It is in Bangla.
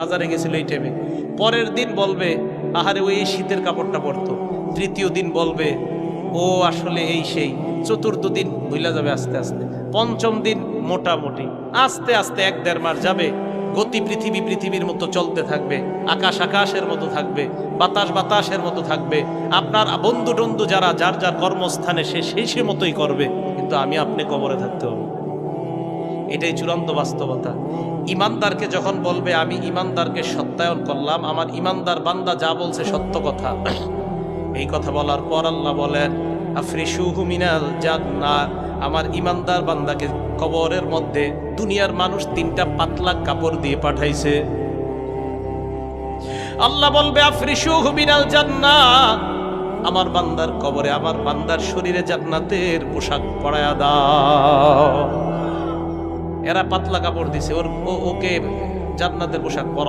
বাজারে গেছিল এই টাইমে পরের দিন বলবে, আহারে, ওই শীতের কাপড়টা পরতো। তৃতীয় দিন বলবে, ও, আসলে এই সেই। চতুর্থ দিন ভুলা যাবে আস্তে আস্তে। পঞ্চম দিন মোটামুটি। আস্তে আস্তে এক দেড় মাস যাবে, গতি পৃথিবী পৃথিবীর মতো চলতে থাকবে, আকাশ আকাশের মতো থাকবে, বাতাস বাতাসের মতো থাকবে। আপনার বন্ধু টন্ধু যারা, যার যার কর্মস্থানে সে সেই সে মতোই করবে। কিন্তু আমি আপনি কবরে থাকতে হবে। এটাই চূড়ান্ত বাস্তবতা। ইমানদারকে যখন বলবে, আমি ইমানদারকে সত্যায়ন করলাম, আমার ইমানদার বান্দা যা বলছে সত্য কথা। এই কথা বলার পর আল্লাহ বলেন আফরিসুহু মিনাল জান্নাত। আমার ইমানদার বান্দাকে কবরের মধ্যে দুনিয়ার মানুষ তিনটা পাতলা কাপড় দিয়ে পাঠাইছে। আল্লাহ বলবে আফরিসুহু মিনাল জান্নাত। আমার বান্দার কবরে, আমার বান্দার শরীরে জান্নাতের পোশাক পরায়া দাও। এরা পাতলা কাপড় দিছে ওর ওকে জান্নাতের পোশাক পরা